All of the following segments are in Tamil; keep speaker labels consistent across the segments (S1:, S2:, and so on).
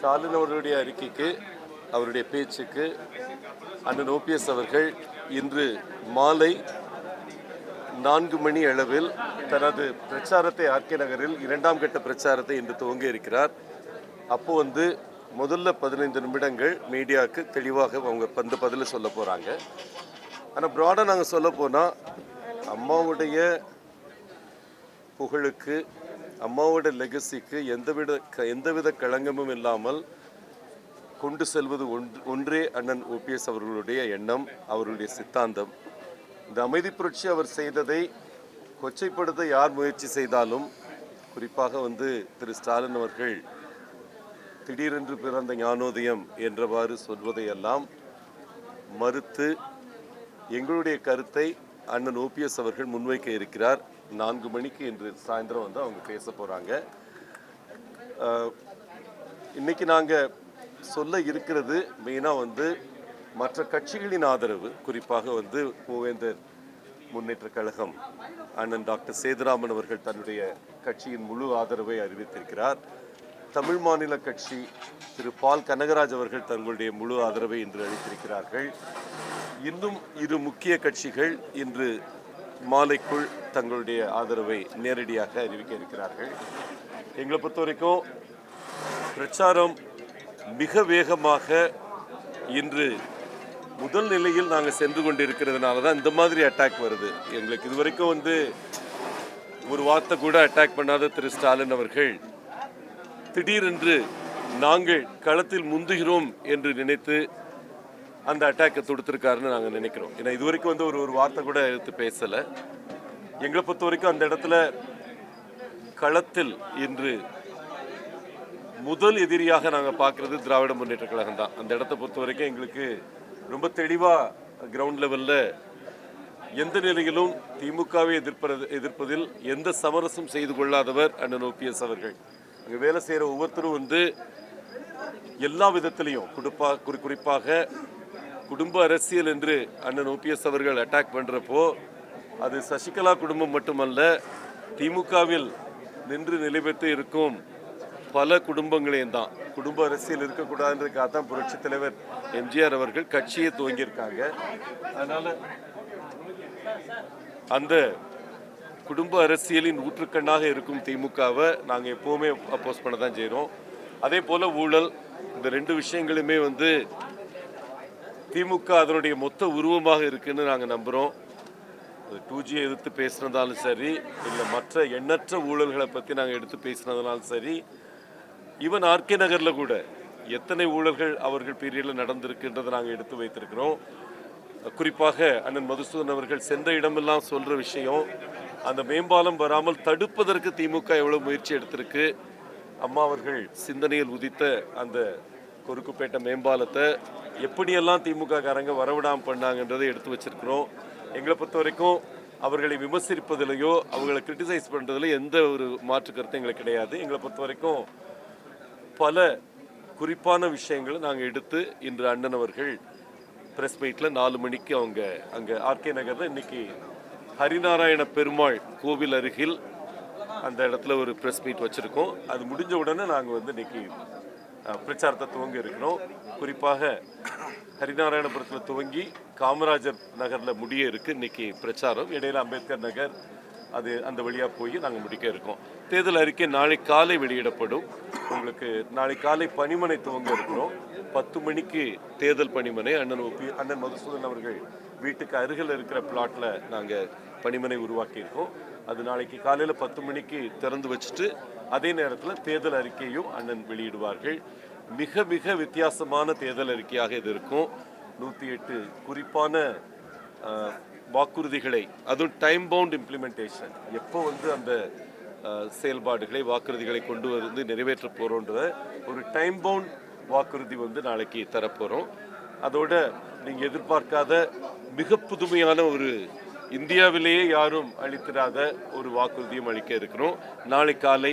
S1: ஸ்டாலின் அவர்களுடைய அறிக்கைக்கு அவருடைய பேச்சுக்கு அண்ணன் ஓபிஎஸ் அவர்கள் இன்று மாலை நான்கு மணி அளவில் தனது பிரச்சாரத்தை ஆர்கே நகரில் இரண்டாம் கட்ட பிரச்சாரத்தை இன்று துவங்க இருக்கிறார். அப்போ வந்து முதல்ல பதினைந்து நிமிடங்கள் மீடியாவுக்கு தெளிவாக அவங்க வந்து பதில் சொல்ல போகிறாங்க ஆனால் ப்ராடாக நாங்கள் சொல்ல போனால் அம்மாவுடைய புகழுக்கு அம்மாவோட லெகசிக்கு எந்தவித க- எந்தவித களங்கமும் இல்லாமல் கொண்டு செல்வது ஒன்று ஒன்றே அண்ணன் ஓபிஎஸ் அவர்களுடைய எண்ணம் அவர்களுடைய சித்தாந்தம். இந்த அமைதி புரட்சி அவர் செய்ததை கொச்சைப்படுத்த யார் முயற்சி செய்தாலும் குறிப்பாக வந்து திரு ஸ்டாலின் அவர்கள் திடீரென்று பிறந்த ஞானோதயம் என்றவாறு சொல்வதையெல்லாம் மறுத்து எங்களுடைய கருத்தை அண்ணன் ஓபிஎஸ் அவர்கள் முன்வைக்க இருக்கிறார். நான்கு மணிக்கு இன்று சாயந்தரம் வந்து அவங்க பேச போகிறாங்க இன்றைக்கி நாங்கள் சொல்ல இருக்கிறது மெயினாக வந்து மற்ற கட்சிகளின் ஆதரவு குறிப்பாக வந்து மூவேந்தர் முன்னேற்ற கழகம் அண்ணன் டாக்டர் சேதுராமன் அவர்கள் தன்னுடைய கட்சியின் முழு ஆதரவை அறிவித்திருக்கிறார். தமிழ் மாநில கட்சி திரு பால் கனகராஜ் அவர்கள் தங்களுடைய முழு ஆதரவை இன்று அளித்திருக்கிறார்கள். இன்னும் இரு முக்கிய கட்சிகள் இன்று மாலைக்குள் தங்களுடைய ஆதரவை நேரடியாக அறிவிக்க இருக்கிறார்கள். எங்களை பொறுத்த வரைக்கும் பிரச்சாரம் மிக வேகமாக இன்று முதல் நிலையில் நாங்கள் சென்று கொண்டிருக்கிறதுனால தான் இந்த மாதிரி அட்டாக் வருது. எங்களுக்கு இதுவரைக்கும் வந்து ஒரு வார்த்தை கூட அட்டாக் பண்ணாத திரு ஸ்டாலின் அவர்கள் திடீரென்று நாங்கள் களத்தில் முந்துகிறோம் என்று நினைத்து அந்த அட்டாக்கை தொடுத்திருக்காருன்னு நாங்கள் நினைக்கிறோம். ஏன்னா இது வரைக்கும் வந்து ஒரு ஒரு வார்த்தை கூட எடுத்து பேசலை. எங்களை பொறுத்த வரைக்கும் அந்த இடத்துல களத்தில் இன்று முதல் எதிரியாக நாங்கள் பார்க்குறது திராவிட முன்னேற்ற கழகம் தான். அந்த இடத்த பொறுத்த வரைக்கும் எங்களுக்கு ரொம்ப தெளிவாக கிரவுண்ட் லெவலில் எந்த நிலையிலும் திமுகவை எதிர்ப்பது எதிர்ப்பதில் எந்த சமரசம் செய்து கொள்ளாதவர் அண்ணன் ஓபிஎஸ் அவர்கள். இங்கே வேலை செய்கிற ஒவ்வொருத்தரும் வந்து எல்லா விதத்திலையும் குறிப்பா குறி குறிப்பாக குடும்ப அரசியல் என்று அண்ணன் ஓபிஎஸ் அவர்கள் அட்டாக் பண்ணுறப்போ அது சசிகலா குடும்பம் மட்டுமல்ல திமுகவில் நின்று நிலைபெற்று இருக்கும் பல குடும்பங்களையும் தான். குடும்ப அரசியல் இருக்கக்கூடாதுன்றதுக்காக தான் புரட்சித் தலைவர் எம்ஜிஆர் அவர்கள் கட்சியை துவங்கியிருக்காங்க. அதனால் அந்த குடும்ப அரசியலின் ஊற்றுக்கண்ணாக இருக்கும் திமுகவை நாங்கள் எப்போவுமே அப்போஸ் பண்ண தான் செய்கிறோம் அதே போல் ஊழல் இந்த ரெண்டு விஷயங்களுமே வந்து திமுக அதனுடைய மொத்த உருவமாக இருக்குன்னு நாங்கள் நம்புகிறோம் டூ ஜியை எதிர்த்து பேசுனதாலும் சரி இல்லை மற்ற எண்ணற்ற ஊழல்களை பற்றி நாங்கள் எடுத்து பேசினதுனாலும் சரி ஈவன் ஆர்கே நகரில் கூட எத்தனை ஊழல்கள் அவர்கள் பீரியடில் நடந்திருக்குன்றதை நாங்கள் எடுத்து வைத்திருக்கிறோம். குறிப்பாக அண்ணன் மதுசூதன் அவர்கள் சென்ற இடமெல்லாம் சொல்கிற விஷயம் அந்த மேம்பாலம் வராமல் தடுப்பதற்கு திமுக எவ்வளோ முயற்சி எடுத்திருக்கு அம்மா அவர்கள் சிந்தனையில் உதித்த அந்த கொருக்குப்பேட்டை மேம்பாலத்தை எப்படியெல்லாம் திமுக காரங்க வரவிடாமல் பண்ணாங்கன்றதை எடுத்து வச்சிருக்கிறோம். எங்களை பொறுத்த வரைக்கும் அவர்களை விமர்சிப்பதிலையோ அவங்களை கிரிட்டிசைஸ் பண்ணுறதுல எந்த ஒரு மாற்று கருத்தும் எங்களுக்கு கிடையாது. எங்களை பொறுத்த வரைக்கும் பல குறிப்பான விஷயங்களை நாங்கள் எடுத்து இன்று அண்ணன் அவர்கள் ப்ரெஸ் மீட்டில் நாலு மணிக்கு அவங்க அங்கே ஆர்கே நகரில் இன்னைக்கு ஹரிநாராயண பெருமாள் கோவில் அருகில் அந்த இடத்துல ஒரு ப்ரெஸ் மீட் வச்சுருக்கோம். அது முடிஞ்ச உடனே நாங்கள் வந்து இன்னைக்கு பிரச்சாரத்தை துவங்க இருக்கிறோம். குறிப்பாக ஹரிநாராயணபுரத்தில் துவங்கி காமராஜர் நகரில் முடிய இருக்குது இன்னைக்கு பிரச்சாரம். இடையில அம்பேத்கர் நகர் அது அந்த வழியாக போய் நாங்கள் முடிக்க இருக்கோம். தேர்தல் அறிக்கை நாளை காலை வெளியிடப்படும். உங்களுக்கு நாளை காலை பணிமனை துவங்க இருக்கிறோம். பத்து மணிக்கு தேர்தல் பணிமனை அண்ணன் ஒப்பி அண்ணன் மதுசூதன் அவர்கள் வீட்டுக்கு அருகில் இருக்கிற பிளாட்டில் நாங்கள் பணிமனை உருவாக்கியிருக்கோம். அது நாளைக்கு காலையில் பத்து மணிக்கு திறந்து வச்சுட்டு அதே நேரத்தில் தேர்தல் அறிக்கையும் அண்ணன் வெளியிடுவார்கள். மிக மிக வித்தியாசமான தேர்தல் அறிக்கையாக இது இருக்கும். நூற்றி எட்டு குறிப்பான வாக்குறுதிகளை அதுவும் டைம் பவுண்ட் இம்ப்ளிமெண்டேஷன் எப்போ வந்து அந்த செயல்பாடுகளை வாக்குறுதிகளை கொண்டு வந்து நிறைவேற்ற போகிறோன்ற ஒரு டைம் பவுண்ட் வாக்குறுதி வந்து நாளைக்கு தரப்போகிறோம் அதோட நீங்கள் எதிர்பார்க்காத மிக புதுமையான ஒரு இந்தியாவிலேயே யாரும் அளித்திராத ஒரு வாக்குறுதியும் அளிக்க இருக்கிறோம். நாளை காலை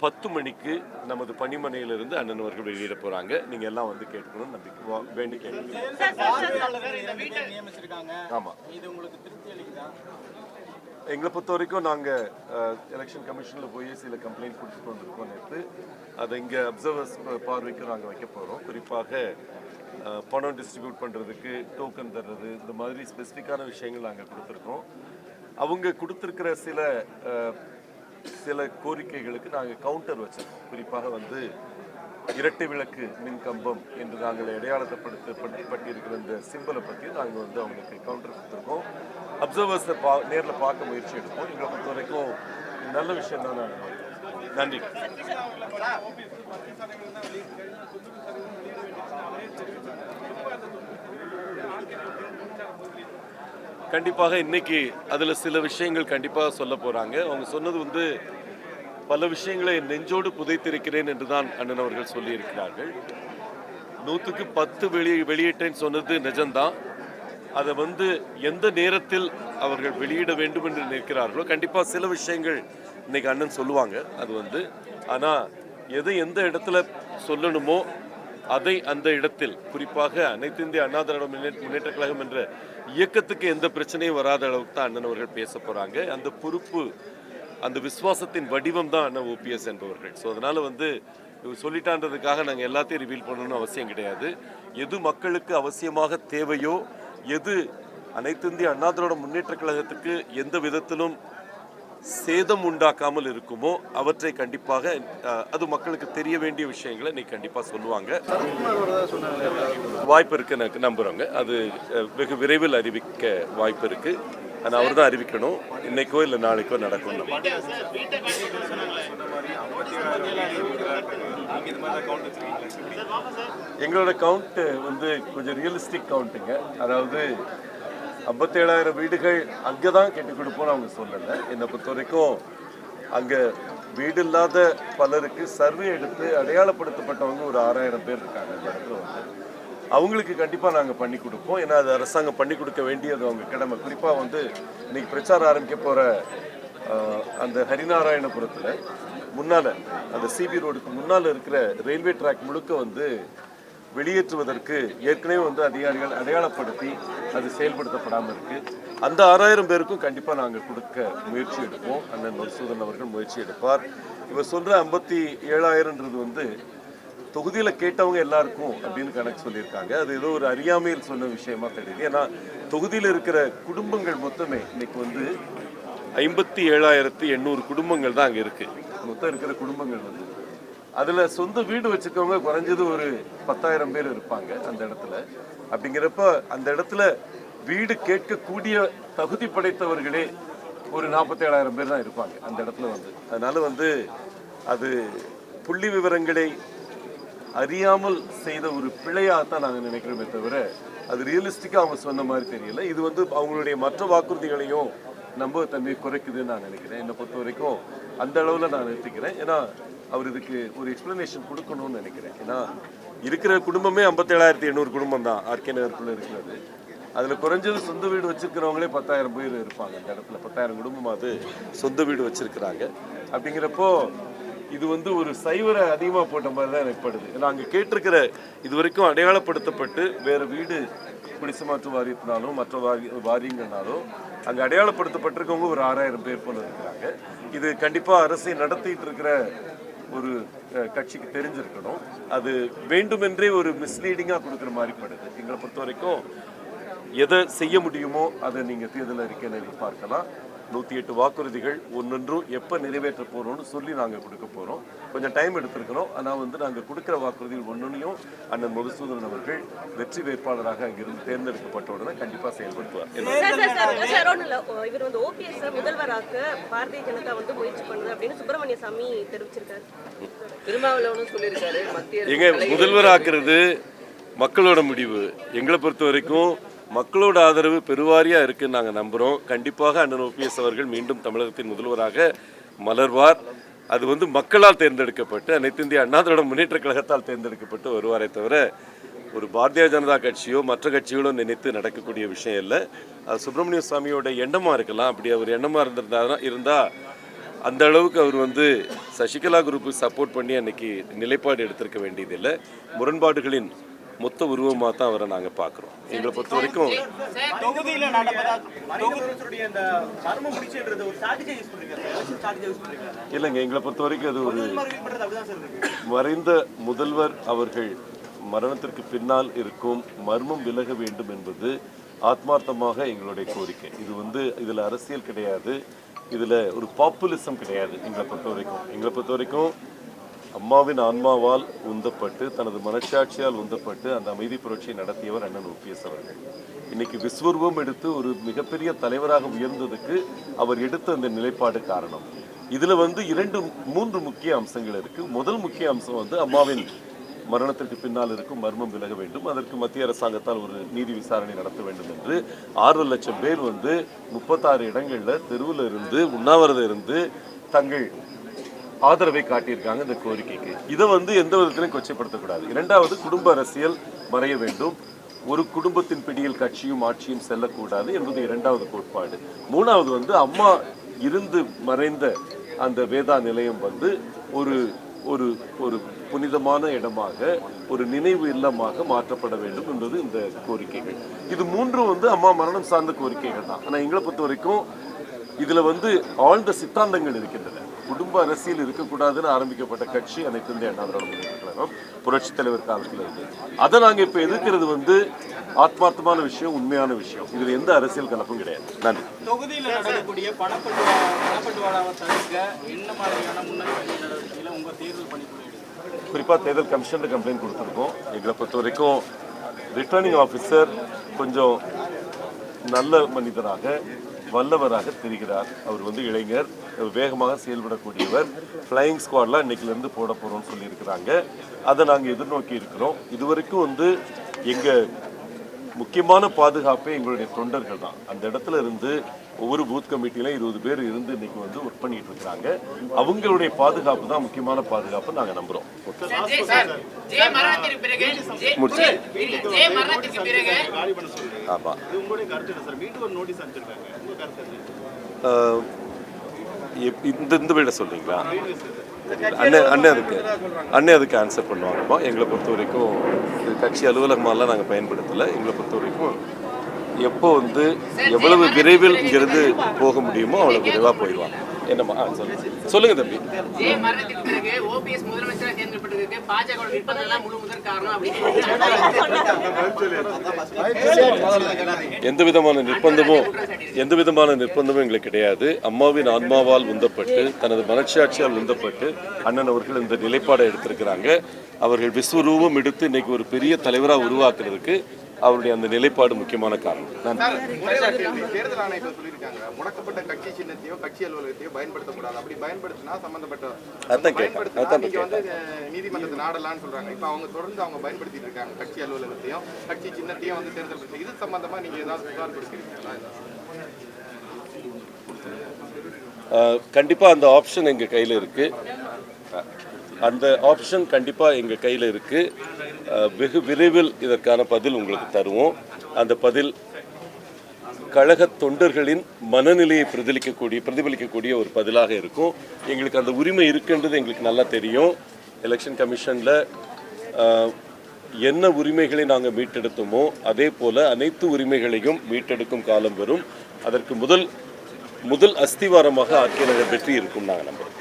S1: பத்து மணிக்கு நமது பணிமனையிலிருந்து அண்ணன் அவர்கள் வெளியிட போறாங்க நீங்க எல்லாம் வந்து கேட்கணும் நம்பிக்கை வேண்டி கேட்கணும்
S2: பார்வையாளர்கள் இரண்டு பேர் நியமிச்சிருக்காங்க
S1: ஆமா
S2: இது உங்களுக்கு திருப்தி அளிக்குதா
S1: எங்களை பொறுத்த வரைக்கும் நாங்கள் எலெக்ஷன் கமிஷனில் போய் சில கம்ப்ளைண்ட் கொடுத்துட்டு வந்திருக்கோம் நேற்று அதை இங்கே அப்சர்வர்ஸ் பார்வைக்கு நாங்கள் வைக்க போகிறோம் குறிப்பாக பணம் டிஸ்ட்ரிபியூட் பண்ணுறதுக்கு டோக்கன் தர்றது இந்த மாதிரி ஸ்பெசிஃபிக்கான விஷயங்கள் நாங்கள் கொடுத்துருக்கோம் அவங்க கொடுத்துருக்கிற சில சில கோரிக்கைகளுக்கு நாங்கள் கவுண்டர் வச்சிருக்கோம் குறிப்பாக வந்து இரட்டை விளக்கு மின் கம்பம் என்று நாங்கள் அடையாளப்படுத்தப்பட்டிருக்கிற இந்த சிம்பலை பற்றி நாங்கள் வந்து அவங்களுக்கு கவுண்டர் கொடுத்துருக்கோம். அப்சர்வர்ஸை பா நேரில் பார்க்க முயற்சி எடுப்போம். எங்களை பொறுத்த வரைக்கும் நல்ல விஷயம் தான் நான் நன்றி. கண்டிப்பாக இன்னைக்கு அதில் சில விஷயங்கள் கண்டிப்பாக சொல்ல போகிறாங்க அவங்க சொன்னது வந்து பல விஷயங்களை நெஞ்சோடு புதைத்திருக்கிறேன் என்று தான் அண்ணன் அவர்கள் சொல்லியிருக்கிறார்கள். நூற்றுக்கு பத்து வெளி வெளியிட்டேன்னு சொன்னது நிஜம்தான். அதை வந்து எந்த நேரத்தில் அவர்கள் வெளியிட வேண்டும் என்று நிற்கிறார்களோ கண்டிப்பாக சில விஷயங்கள் இன்னைக்கு அண்ணன் சொல்லுவாங்க அது வந்து. ஆனால் எதை எந்த இடத்துல சொல்லணுமோ அதை அந்த இடத்தில் குறிப்பாக அனைத்து இந்திய அண்ணா திராவிட முன்னேற்ற கழகம் என்ற இயக்கத்துக்கு எந்த பிரச்சனையும் வராத அளவுக்கு தான் அண்ணன் அவர்கள் பேச போகிறாங்க அந்த பொறுப்பு அந்த விசுவாசத்தின் வடிவம் தான் அண்ணன் ஓபிஎஸ் என்பவர்கள். ஸோ அதனால் வந்து இவர் சொல்லிட்டான்றதுக்காக நாங்கள் எல்லாத்தையும் ரிவீல் பண்ணணும்னு அவசியம் கிடையாது. எது மக்களுக்கு அவசியமாக தேவையோ எது அனைத்து இந்திய அண்ணா திராவிட முன்னேற்ற கழகத்துக்கு எந்த விதத்திலும் சேதம் உண்டாக்காமல் இருக்குமோ அவற்றை கண்டிப்பாக அது மக்களுக்கு தெரிய வேண்டிய விஷயங்களை நீ கண்டிப்பாக சொல்லுவாங்க. வாய்ப்பு இருக்கு எனக்கு நம்புறோங்க அது வெகு விரைவில் அறிவிக்க வாய்ப்பு இருக்கு. ஆனால் அவர் தான் அறிவிக்கணும். இன்னைக்கோ இல்லை நாளைக்கோ நடக்கும் எங்களோட கவுண்ட் வந்து கொஞ்சம் ரியலிஸ்டிக் கவுண்ட்டுங்க அதாவது ஐம்பத்தேழாயிரம் வீடுகள் அங்கே தான் கட்டி கொடுப்போம்னு அவங்க சொல்லலை. என்னை பொறுத்த வரைக்கும் அங்கே வீடு இல்லாத பலருக்கு சர்வே எடுத்து அடையாளப்படுத்தப்பட்டவங்க ஒரு ஆறாயிரம் பேர் இருக்காங்க அந்த இடத்துல வந்து. அவங்களுக்கு கண்டிப்பாக நாங்கள் பண்ணி கொடுப்போம். ஏன்னா அது அரசாங்கம் பண்ணி கொடுக்க வேண்டியது அவங்க கடமை. குறிப்பாக வந்து இன்னைக்கு பிரச்சாரம் ஆரம்பிக்க போகிற அந்த ஹரிநாராயணபுரத்தில் முன்னால் அந்த சிபி ரோடுக்கு முன்னால் இருக்கிற ரயில்வே ட்ராக் முழுக்க வந்து வெளியேற்றுவதற்கு ஏற்கனவே வந்து அதிகாரிகள் அடையாளப்படுத்தி அது செயல்படுத்தப்படாமல் இருக்கு. அந்த ஆறாயிரம் பேருக்கும் கண்டிப்பாக நாங்கள் கொடுக்க முயற்சி எடுப்போம். அண்ணன் மதுசூதன் அவர்கள் முயற்சி எடுப்பார். இவர் சொல்ற ஐம்பத்தி ஏழாயிரம்ன்றது வந்து தொகுதியில் கேட்டவங்க எல்லாருக்கும் அப்படின்னு கணக்கு சொல்லியிருக்காங்க. அது ஏதோ ஒரு அறியாமையில் சொன்ன விஷயமா தெரியுது. ஏன்னா தொகுதியில் இருக்கிற குடும்பங்கள் மொத்தமே இன்னைக்கு வந்து ஐம்பத்தி ஏழாயிரத்தி எண்ணூறு குடும்பங்கள் தான் அங்கே இருக்கு. மொத்தம் இருக்கிற குடும்பங்கள் வந்து அதில் சொந்த வீடு வச்சுக்கவங்க குறைஞ்சது ஒரு பத்தாயிரம் பேர் இருப்பாங்க அந்த இடத்துல. அப்படிங்கிறப்ப அந்த இடத்துல வீடு கேட்கக்கூடிய தகுதி படைத்தவர்களே ஒரு நாற்பத்தேழாயிரம் பேர் தான் இருப்பாங்க அந்த இடத்துல வந்து. அதனால வந்து அது புள்ளி விவரங்களை அறியாமல் செய்த ஒரு பிழையாக தான் நாங்கள் நினைக்கிறோமே தவிர அது ரியலிஸ்டிக்காக அவங்க சொன்ன மாதிரி தெரியல. இது வந்து அவங்களுடைய மற்ற வாக்குறுதிகளையும் நம்பகத்தன்மையை குறைக்குதுன்னு நான் நினைக்கிறேன். என்னை பொறுத்த வரைக்கும் அந்த அளவில் நான் நிறுத்திக்கிறேன். ஏன்னா அவர் இதுக்கு ஒரு எக்ஸ்பிளனேஷன் கொடுக்கணும்னு நினைக்கிறேன். ஏன்னா இருக்கிற குடும்பமே ஐம்பத்தேழாயிரத்தி எண்ணூறு குடும்பம் தான் ஆர்கே நகரத்தில் இருக்கிறது. அதில் குறைஞ்சது சொந்த வீடு வச்சுருக்கிறவங்களே பத்தாயிரம் பேர் இருப்பாங்க அந்த இடத்துல. பத்தாயிரம் குடும்பமாவது சொந்த வீடு வச்சுருக்கிறாங்க. அப்படிங்கிறப்போ இது வந்து ஒரு சைவரை அதிகமாக போட்ட மாதிரி தான் எனக்கு படுது. ஏன்னா அங்கே கேட்டிருக்கிற இது வரைக்கும் அடையாளப்படுத்தப்பட்டு வேறு வீடு குடிசை மாற்று வாரியத்தினாலும் மற்ற வாரி வாரியங்கள்னாலும் அங்கே அடையாளப்படுத்தப்பட்டிருக்கவங்க ஒரு ஆறாயிரம் பேர் போல இருக்கிறாங்க. இது கண்டிப்பாக அரசை நடத்திட்டு இருக்கிற ஒரு அஹ், கட்சிக்கு தெரிஞ்சிருக்கணும். அது வேண்டுமென்றே ஒரு மிஸ்லீடிங்காக கொடுக்குற மாதிரி படுது. எங்களை பொறுத்த வரைக்கும் எதை செய்ய முடியுமோ அதை நீங்கள் தேர்தல் அறிக்கையில் எதிர்பார்க்கலாம் நூற்றி எட்டு வாக்குறுதிகள் ஒன்னொன்றும் எப்போ நிறைவேற்ற போகிறோம்னு சொல்லி நாங்கள் கொடுக்க போகிறோம் கொஞ்சம் டைம் எடுத்திருக்கிறோம் ஆனால் வந்து நாங்கள் கொடுக்குற வாக்குறுதிகள் ஒன்னொன்றையும் அண்ணன் மதுசூதன் அவர்கள் வெற்றி வேட்பாளராக அங்கிருந்து தேர்ந்தெடுக்கப்பட்ட உடனே கண்டிப்பாக செயல்படுத்துவார்.
S2: சார் சார் சார் சார் ஒன்றும் இல்லை இவர் வந்து ஓபிஎஸ் முதல்வராக்க பாரதிய ஜனதா வந்து முயற்சி பண்ணுது அப்படின்னு சுப்பிரமணிய சாமி தெரிவிச்சிருக்காரு.
S3: திருமாவளவனும் சொல்லியிருக்காரு மத்திய
S1: முதல்வராக்குறது மக்களோட முடிவு. எங்களை பொறுத்த வரைக்கும் மக்களோட ஆதரவு பெருவாரியாக இருக்குன்னு நாங்கள் நம்புகிறோம் கண்டிப்பாக அண்ணன் ஓபிஎஸ் அவர்கள் மீண்டும் தமிழகத்தின் முதல்வராக மலர்வார். அது வந்து மக்களால் தேர்ந்தெடுக்கப்பட்டு அனைத்து இந்திய அண்ணா திராவிட முன்னேற்ற கழகத்தால் தேர்ந்தெடுக்கப்பட்டு வருவாரே தவிர ஒரு பாரதிய ஜனதா கட்சியோ மற்ற கட்சிகளோ நினைத்து நடக்கக்கூடிய விஷயம் இல்லை. அது சுப்பிரமணிய சுவாமியோட எண்ணமாக இருக்கலாம். அப்படி அவர் எண்ணமாக இருந்திருந்தா இருந்தால் அந்த அளவுக்கு அவர் வந்து சசிகலா குரூப்புக்கு சப்போர்ட் பண்ணி அன்னைக்கு நிலைப்பாடு எடுத்திருக்க வேண்டியதில்லை. முரண்பாடுகளின் மொத்த உருவமாக தான் அவரை நாங்கள் பார்க்குறோம். எங்களை பொறுத்த வரைக்கும் இல்லைங்க எங்களை பொறுத்த வரைக்கும் அது ஒரு
S4: மாதிரி பண்றது அப்படிதான் சார் இருக்கு.
S1: மறைந்த முதல்வர் அவர்கள் மரணத்திற்கு பின்னால் இருக்கும் மர்மம் விலக வேண்டும் என்பது ஆத்மார்த்தமாக எங்களுடைய கோரிக்கை. இது வந்து இதில் அரசியல் கிடையாது. இதில் ஒரு பாப்புலிசம் கிடையாது எங்களை பொறுத்த வரைக்கும். எங்களை பொறுத்த வரைக்கும் அம்மாவின் ஆன்மாவால் உந்தப்பட்டு தனது மனசாட்சியால் உந்தப்பட்டு அந்த அமைதி புரட்சியை நடத்தியவர் அண்ணன் ஓபிஎஸ் அவர்கள். இன்னைக்கு விஸ்வரூபம் எடுத்து ஒரு மிகப்பெரிய தலைவராக உயர்ந்ததுக்கு அவர் எடுத்த அந்த நிலைப்பாடு காரணம். இதுல வந்து இரண்டு மூன்று முக்கிய அம்சங்கள் இருக்கு. முதல் முக்கிய அம்சம் வந்து அம்மாவின் மரணத்திற்கு பின்னால் இருக்கும் மர்மம் விலக வேண்டும். அதற்கு மத்திய அரசாங்கத்தால் ஒரு நீதி விசாரணை நடத்த வேண்டும் என்று ஆறு லட்சம் பேர் வந்து முப்பத்தாறு இடங்களில் தெருவில் இருந்து உண்ணாவிரதம் இருந்து தங்கள் ஆதரவை காட்டியிருக்காங்க இந்த கோரிக்கைக்கு. இதை வந்து எந்த விதத்திலையும் கொச்சைப்படுத்தக்கூடாது. இரண்டாவது குடும்ப அரசியல் மறைய வேண்டும். ஒரு குடும்பத்தின் பிடியில் கட்சியும் ஆட்சியும் செல்லக்கூடாது என்பது இரண்டாவது கோட்பாடு. மூணாவது வந்து அம்மா இருந்து மறைந்த அந்த வேதா நிலையம் வந்து ஒரு ஒரு ஒரு புனிதமான இடமாக ஒரு நினைவு இல்லமாக மாற்றப்பட வேண்டும் என்பது இந்த கோரிக்கைகள். இது மூன்றும் வந்து அம்மா மரணம் சார்ந்த கோரிக்கைகள் தான். ஆனால் எங்களை பொறுத்த வரைக்கும் இதில் வந்து ஆழ்ந்த சித்தாந்தங்கள் இருக்கின்றன. குடும்ப அரசியல் இருக்கக்கூடாதுன்னு ஆரம்பிக்கப்பட்ட கட்சி அனைத்து இந்திய அண்ணா திராவிட கழகம் புரட்சி தலைவர் காலத்துல இருந்து. அதை நாங்க இப்ப எதிர்க்கிறது வந்து ஆத்மார்த்தமான விஷயம் உண்மையான விஷயம். இதுல எந்த அரசியல் கலப்பும் கிடையாது. நன்றி.
S4: தொகுதியில நடக்கக்கூடிய பணப்பட்டுவா பணப்பட்டுவாடாவை தடுக்க என்ன மாதிரியான முன்னெச்சரிக்கை நடவடிக்கைகளை உங்க தேர்தல் பணிக்குழு எடுக்கும்
S1: குறிப்பா தேர்தல் கமிஷன் கம்ப்ளைண்ட் கொடுத்துருக்கோம். எங்களை பொறுத்த வரைக்கும் ரிட்டர்னிங் ஆஃபீஸர் கொஞ்சம் நல்ல மனிதராக வல்லவராக தெரிகிறார். அவர் வந்து இளைஞர் வேகமாக செயல்படக்கூடியவர். ஃப்ளையிங் ஸ்குவாட்லாம் இன்னைக்குலேருந்து போட போகிறோம்னு சொல்லியிருக்கிறாங்க. அதை நாங்கள் எதிர்நோக்கி இருக்கிறோம். இதுவரைக்கும் வந்து எங்கள் முக்கியமான பாதுகாப்பே எங்களுடைய தொண்டர்கள் தான். அந்த இடத்துல இருந்து ஒவ்வொரு பூத் கமிட்டியிலும் இருபது பேர் இருந்து இன்னைக்கு வந்து ஒர்க் பண்ணிட்டு இருக்கிறாங்க. அவங்களுடைய பாதுகாப்பு தான் முக்கியமான பாதுகாப்பு
S4: என்ன?
S1: ஆஹ் எப்- இந்த இந்த விட சொல்றீங்களா? அண்ணன் அண்ணன் அதுக்கு அண்ணன் அதுக்கு ஆன்சர் பண்ணுவாங்கப்பா எங்களை பொறுத்த வரைக்கும் கட்சி அலுவலகமாலாம் நாங்கள் பயன்படுத்தலை. எங்களை பொறுத்த வரைக்கும் எப்போ வந்து எவ்வளவு விரைவில் இங்கிருந்து போக முடியுமோ அவ்வளோ விரைவாக போயிடுவாங்க. என்னம்மா ஆ சொல்லுங்க. சொல்லுங்க தம்பி. எந்த விதமான நிர்பந்தமும் எந்த விதமான நிர்பந்தமும் எங்களுக்கு கிடையாது. அம்மாவின் ஆன்மாவால் உந்தப்பட்டு தனது மனச்சாட்சியால் உந்தப்பட்டு அண்ணன் அவர்கள் இந்த நிலைப்பாடை எடுத்திருக்கிறாங்க. அவர்கள் விஸ்வரூபம் எடுத்து இன்னைக்கு ஒரு பெரிய தலைவராக உருவாக்குறதுக்கு அவருடைய அந்த நிலைப்பாடு முக்கியமான காரணம்.
S5: தேர்தல் ஆணையத்தில் சொல்லியிருக்காங்க. முடக்கப்பட்ட கட்சி சின்னத்தையோ கட்சி அலுவலகத்தையோ பயன்படுத்தக்கூடாது. அப்படி பயன்படுத்தினா சம்பந்தப்பட்ட நீதிமன்றத்தை நாடலாம்னு சொல்றாங்க. இப்ப அவங்க தொடர்ந்து அவங்க பயன்படுத்திட்டு இருக்காங்க. கட்சி அலுவலகத்தையும் கட்சி சின்னத்தையும் வந்து தேர்தல் இது சம்பந்தமா நீங்க ஏதாவது புகார்
S1: கண்டிப்பாக அந்த ஆப்ஷன் எங்கள் கையில் இருக்குது அந்த ஆப்ஷன் கண்டிப்பாக எங்கள் கையில் இருக்குது வெகு விரைவில் இதற்கான பதில் உங்களுக்கு தருவோம். அந்த பதில் கழக தொண்டர்களின் மனநிலையை பிரதிபலிக்கக்கூடிய பிரதிபலிக்கக்கூடிய ஒரு பதிலாக இருக்கும். எங்களுக்கு அந்த உரிமை இருக்குன்றது எங்களுக்கு நல்லா தெரியும். எலெக்ஷன் கமிஷனில் என்ன உரிமைகளை நாங்கள் மீட்டெடுத்தோமோ அதே போல் அனைத்து உரிமைகளையும் மீட்டெடுக்கும் காலம் வரும். அதற்கு முதல் முதல் அஸ்திவாரமாக ஆட்சியாளர் வெற்றி இருக்கும் நாங்கள் நம்புறோம்.